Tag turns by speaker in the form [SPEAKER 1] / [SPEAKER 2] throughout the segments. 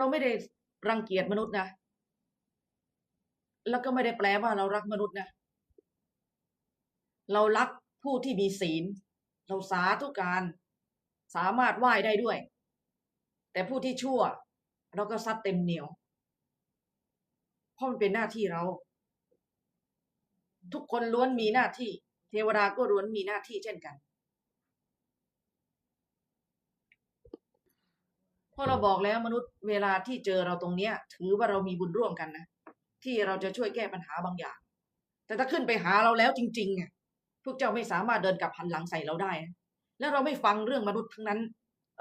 [SPEAKER 1] เราไม่ได้รังเกียจมนุษย์นะ แล้วก็ไม่ได้แปลว่าเรารักมนุษย์นะ เรารักผู้ที่มีศีล เราสาธุการ สามารถไหว้ได้ด้วย แต่ผู้ที่ชั่ว เราก็ซัดเต็มเหนียว เพราะมันเป็นหน้าที่เรา ทุกคนล้วนมีหน้าที่ เทวดาก็ล้วนมีหน้าที่เช่นกัน เพ ราะเราบอกแล้วมนุษย์เวลาที่เจอเราตรงเนี้ย ถือว่าเรามีบุญร่วมกันนะที่เราจะช่วยแก้ปัญหาบางอย่าง แต่ถ้าขึ้นไปหาเราแล้วจริงๆเนี่ยพวกเจ้าไม่สามารถเดินกลับหันหลังใส่เราได้นะแล้วเราไม่ฟังเรื่องมนุษย์ทั้งนั้น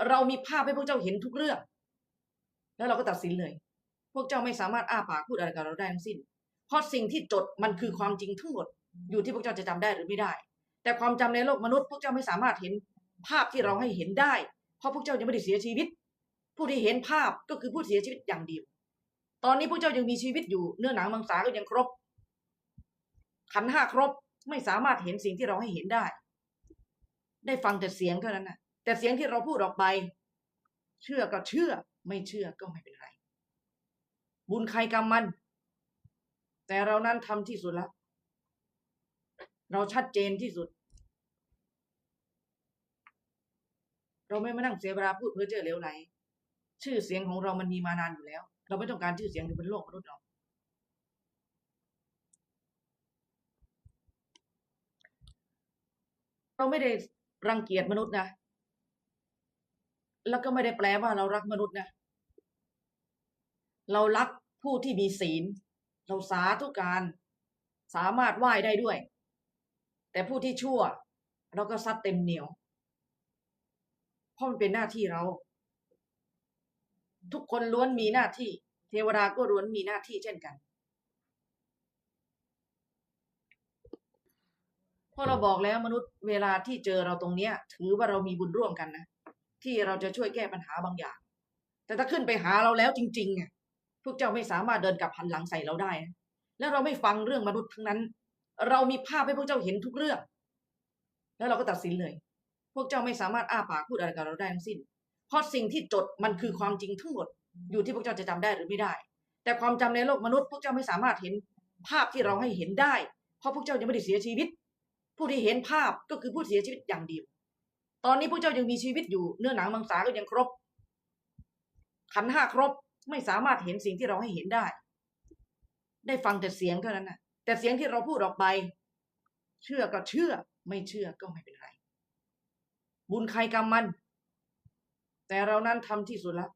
[SPEAKER 1] เรามีภาพให้พวกเจ้าเห็นทุกเรื่อง แล้วเราก็ตัดสินเลย พวกเจ้าไม่สามารถอ้าปากพูดอะไรกับเราได้ทั้งสิ้น เพราะสิ่งที่จดมันคือความจริงทั้งหมด อยู่ที่พวกเจ้าจะจำได้หรือไม่ได้ แต่ความจำในโลกมนุษย์ พวกเจ้าไม่สามารถเห็นภาพที่เราให้เห็นได้ เพราะพวกเจ้ายังไม่ได้เสียชีวิต ผู้ที่เห็นภาพก็คือผู้เสียชีวิตอย่างเดียว ตอนนี้พวกเจ้ายังมีชีวิตอยู่ เนื้อหนังมังสาก็ยังครบ ขันห้าครบไม่สามารถเห็นสิ่งที่เราให้เห็นได้ ได้ฟังแต่เสียงเท่านั้นนะแต่เสียงที่เราพูดออกไป เชื่อก็เชื่อ ไม่เชื่อก็ไม่เป็นไร บุญใครกรรมมัน แต่เรานั้นทำที่สุดแล้ว เราชัดเจนที่สุด เราไม่มานั่งเสียเวลาพูดเพ้อเจอเหลวไหล ชื่อเสียงของเรามันมีมานานอยู่แล้ว เราไม่ต้องการชื่อเสียงอยู่บนโลกมนุษย์หรอกเราไม่ได้รังเกียจมนุษย์นะ แล้วก็ไม่ได้แปลว่าเรารักมนุษย์นะ เรารักผู้ที่มีศีล เราสาธุการ สามารถไหว้ได้ด้วย แต่ผู้ที่ชั่ว เราก็ซัดเต็มเหนียว เพราะมันเป็นหน้าที่เรา ทุกคนล้วนมีหน้าที่ เทวดาก็ล้วนมีหน้าที่เช่นกันเพราะเราบอกแล้วมนุษย์เวลาที่เจอเราตรงเนี้ย ถือว่าเรามีบุญร่วมกันนะ ที่เราจะช่วยแก้ปัญหาบางอย่าง แต่ถ้าขึ้นไปหาเราแล้วจริงๆเนี่ยพวกเจ้าไม่สามารถเดินกลับหันหลังใส่เราได้นะแล้วเราไม่ฟังเรื่องมนุษย์ทั้งนั้น เรามีภาพให้พวกเจ้าเห็นทุกเรื่อง แล้วเราก็ตัดสินเลย พวกเจ้าไม่สามารถอ้าปากพูดอะไรกับเราได้ทั้งสิ้น เพราะสิ่งที่จดมันคือความจริงทั้งหมด อยู่ที่พวกเจ้าจะจำได้หรือไม่ได้ แต่ความจำในโลกมนุษย์พวกเจ้าไม่สามารถเห็นภาพที่เราให้เห็นได้ เพราะพวกเจ้ายังไม่ได้เสียชีวิต ผู้ที่เห็นภาพก็คือผู้เสียชีวิตอย่างเดียว ตอนนี้พวกเจ้ายังมีชีวิตอยู่เนื้อหนังมังสาก็ยังครบ ขันห้าครบไม่สามารถเห็นสิ่งที่เราให้เห็นได้ ได้ฟังแต่เสียงเท่านั้นนะแต่เสียงที่เราพูดออกไป เชื่อก็เชื่อ ไม่เชื่อก็ไม่เป็นไร บุญใครกรรมมัน แต่เรานั้นทำที่สุดแล้ว